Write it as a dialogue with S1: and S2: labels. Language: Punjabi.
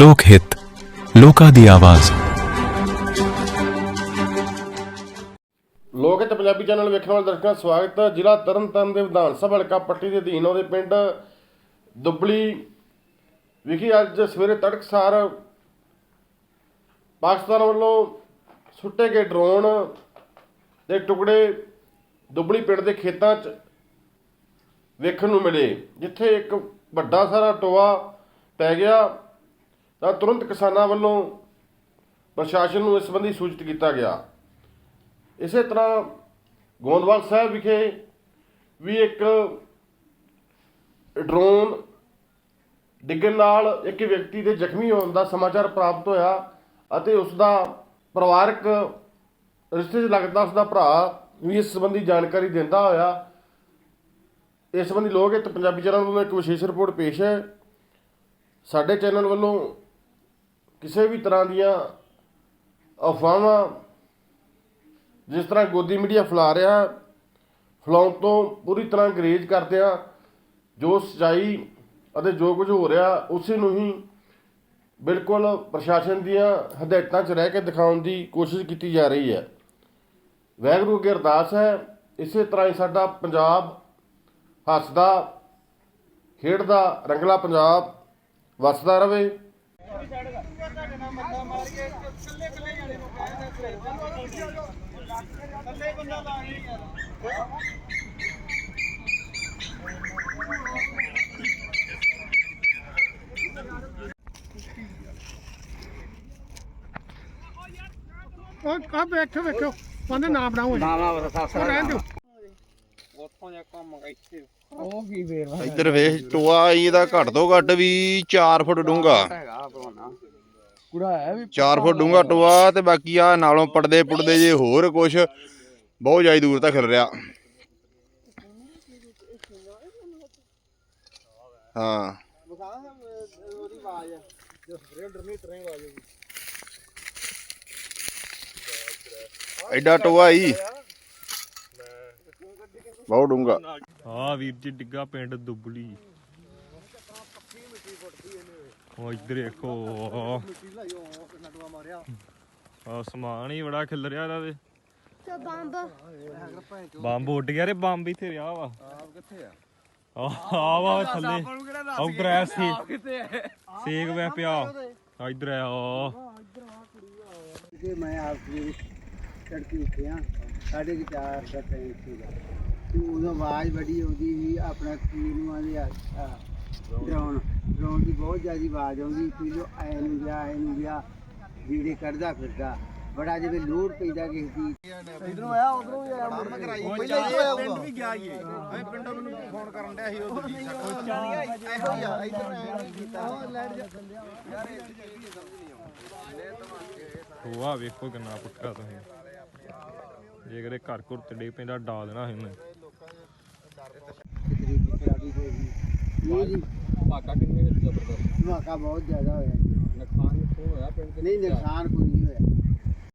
S1: ਲੋਕ ਹਿੱਤ, ਲੋਕਾਂ ਦੀ ਆਵਾਜ਼।
S2: ਲੋਕ ਹਿੱਤ ਪੰਜਾਬੀ ਚੈਨਲ ਵੇਖਣ ਵਾਲੇ ਦਰਸ਼ਕਾਂ ਦਾ ਸਵਾਗਤ ਹੈ। ਜ਼ਿਲ੍ਹਾ ਤਰਨਤਾਰਨ ਦੇ ਵਿਧਾਨ ਸਭਾ ਹਲਕਾ ਪੱਟੀ ਦੇ ਅਧੀਨ ਉਹਦੇ ਪਿੰਡ ਦੁੱਬਲੀ ਵਿਖੇ ਅੱਜ ਸਵੇਰੇ ਤੜਕਸਾਰ ਪਾਕਿਸਤਾਨ ਵੱਲੋਂ ਸੁੱਟੇ ਗਏ ਡਰੋਨ ਦੇ ਟੁਕੜੇ ਦੁੱਬਲੀ ਪਿੰਡ ਦੇ ਖੇਤਾਂ 'ਚ ਵੇਖਣ ਨੂੰ ਮਿਲੇ, ਜਿੱਥੇ ਇੱਕ ਵੱਡਾ ਸਾਰਾ ਟੋਆ ਪੈ ਗਿਆ। ਤਾਂ ਤੁਰੰਤ ਕਿਸਾਨਾਂ ਵੱਲੋਂ ਪ੍ਰਸ਼ਾਸਨ ਨੂੰ ਇਸ ਸੰਬੰਧੀ ਸੂਚਿਤ ਕੀਤਾ ਗਿਆ। ਇਸੇ ਤਰ੍ਹਾਂ ਗੋਂਦਵਾਲ ਸਾਹਿਬ ਵਿਖੇ ਵੀ ਇੱਕ ਡਰੋਨ ਡਿੱਗਣ ਨਾਲ ਇੱਕ ਵਿਅਕਤੀ ਦੇ ਜ਼ਖਮੀ ਹੋਣ ਦਾ ਸਮਾਚਾਰ ਪ੍ਰਾਪਤ ਹੋਇਆ ਅਤੇ ਉਸ ਦਾ ਪਰਿਵਾਰਕ ਰਿਸ਼ਤੇ 'ਚ ਲੱਗਦਾ ਉਸ ਦਾ ਭਰਾ ਵੀ ਇਸ ਸੰਬੰਧੀ ਜਾਣਕਾਰੀ ਦਿੰਦਾ ਹੋਇਆ। ਇਸ ਸੰਬੰਧੀ ਲੋਕ ਹਿੱਤ ਪੰਜਾਬੀ ਚੈਨਲ ਵੱਲੋਂ ਇੱਕ ਵਿਸ਼ੇਸ਼ ਰਿਪੋਰਟ ਪੇਸ਼ ਹੈ। ਸਾਡੇ ਚੈਨਲ ਵੱਲੋਂ ਕਿਸੇ ਵੀ ਤਰ੍ਹਾਂ ਦੀਆਂ ਅਫਵਾਹਾਂ ਜਿਸ ਤਰ੍ਹਾਂ ਗੋਦੀ ਮੀਡੀਆ ਫੈਲਾ ਰਿਹਾ ਹੈ, ਫੈਲਾਉਣ ਤੋਂ ਪੂਰੀ ਤਰ੍ਹਾਂ ਗਰੇਜ ਕਰਦੇ ਆ ਜੋ ਸਚਾਈ ਅਤੇ ਜੋ ਕੁਝ ਹੋ ਰਿਹਾ ਉਸੇ ਨੂੰ ਹੀ ਬਿਲਕੁਲ ਪ੍ਰਸ਼ਾਸਨ ਦੀਆਂ ਹਦਾਇਤਾਂ 'ਚ ਰਹਿ ਕੇ ਦਿਖਾਉਣ ਦੀ ਕੋਸ਼ਿਸ਼ ਕੀਤੀ ਜਾ ਰਹੀ ਹੈ। ਵਾਹਿਗੁਰੂ ਅੱਗੇ ਅਰਦਾਸ ਹੈ ਇਸੇ ਤਰ੍ਹਾਂ ਹੀ ਸਾਡਾ ਪੰਜਾਬ ਹੱਸਦਾ ਖੇਡਦਾ ਰੰਗਲਾ ਪੰਜਾਬ ਵਸਦਾ ਰਵੇ
S3: ਆ ਵੇਖੋ ਵੇਖੋ ਉਹਦੇ ਨਾਮ ਬਣਾਓ
S4: ਨਾ ਨਾ ਬਸ ਸੱਸ
S3: ਰਹਿਣ ਦਿਓ।
S4: ਉੱਥੋਂ ਜਾ ਕੰਮ ਇੱਥੇ। ਉਹ ਕੀ ਫੇਰ
S5: ਇੱਧਰ ਵੇਖ ਟੋਆ ਇਹਦਾ ਘੱਟ ਤੋਂ ਘੱਟ ਵੀ 4 ਫੁੱਟ ਡੂੰਘਾ।
S4: ਹੈਗਾ ਕੁੜਾ ਹੈ ਵੀ
S5: 4 ਫੁੱਟ ਡੂੰਘਾ ਟੋਆ ਤੇ ਬਾਕੀ ਆ ਨਾਲੋਂ ਪੜਦੇ ਪੁੜਦੇ ਜੇ ਹੋਰ ਕੁਛ ਬਹੁਤ ਜ਼ਿਆਦਾ ਦੂਰ ਤੱਕ ਖਿਲ ਰਿਹਾ। ਹਾਂ। ਐਡਾ ਟੋਆ ਹੀ ਬਹੁਤ ਡੂੰਘਾ।
S6: ਆ ਵੀਰ ਜੀ ਡਿੱਗਾ ਪਿੰਡ ਦੁੱਬਲੀ। ਉਹ ਇੱਧਰ ਦੇਖੋ। ਆ ਸਮਾਨ ਹੀ ਬੜਾ ਖਿਲ ਰਿਹਾ ਇਹਦਾ ਤੇ। ਬੰਬ। ਬੰਬ ਉੱਡ ਗਿਆ ਰੇ ਬੰਬ ਇੱਥੇ ਰਿਹਾ ਵਾ। ਕਿੱਥੇ ਆ? ਆ ਵਾ ਥੱਲੇ। ਉਹ ਗ੍ਰੈਸ ਸੀ। ਸੇਕ ਵੇ ਪਿਆ। ਆ ਇੱਧਰ ਆ।
S4: ਕਿ ਮੈਂ ਆਪ ਜੀ ਚੜਕੀ ਉੱਠਿਆ ਸਾਡੇ ਕੀ ਚਾਰ ਦਾ ਟਾਈਮ ਸੀਗਾ ਤੇ ਉਦੋਂ ਆਵਾਜ਼ ਬੜੀ ਆਉਂਦੀ ਸੀ ਆਪਣਾ ਕੀ ਨੂੰ ਆਂਦੇ ਆ ਡਰਾਉਣ। ਡਰਾਉਣ ਦੀ ਬਹੁਤ ਜ਼ਿਆਦਾ ਆਵਾਜ਼ ਆਉਂਦੀ ਸੀ ਜੋ ਐ ਨੂੰ ਗਿਆ ਐ ਨੂੰ ਗਿਆ ਜਿਹੜੇ ਕੱਢਦਾ ਫਿਰਦਾ। ਬੜਾ ਜਿਵੇਂ ਲੋਡ ਪੈਂਦਾ ਕਿਸੇ ਦੀ ਇਧਰੋਂ ਆਇਆ ਉਧਰੋਂ ਵੀ ਆਇਆ। ਮੈਂ ਕਰਾਈ। ਹੀ ਪਿੰਡ ਵੀ ਗਿਆ ਹੀ। ਇਹ ਪਿੰਡੋਂ ਮੈਨੂੰ ਫੋਨ ਕਰਨ ਡਿਆ ਸੀ ਉਹ ਦੂਜੀ ਇਹੋ ਹੀ ਆ। ਇਧਰ ਆਇਆ ਕੀਤਾ। ਲੈਟ ਜਾ।
S6: ਉਹ ਆ ਵੇਖੋ ਕਿੰਨਾ ਪੁੱਠਾ ਤੁਸੀਂ। ਜੇ ਕਰੇ ਘਰ ਘੁਰ ਤੇ ਡੇ ਪੈਂਦਾ ਡਾ ਦੇਣਾ ਸੀ ਉਹਨੇ।
S4: ਇਹ ਜੀ
S7: ਧਮਾਕਾ ਕਿੰਨੇ ਵਿੱਚ ਜ਼ਬਰਦਸਤ
S4: ਧਮਾਕਾ ਬਹੁਤ ਜ਼ਿਆਦਾ ਹੋਇਆ। ਜੀ।
S7: ਨੁਕਸਾਨ ਕਿੱਥੋਂ ਹੋਇਆ ਪਿੰਡ ਦੇ
S4: ਨਹੀਂ ਨੁਕਸਾਨ ਕੋਈ ਨਹੀਂ ਹੋਇਆ।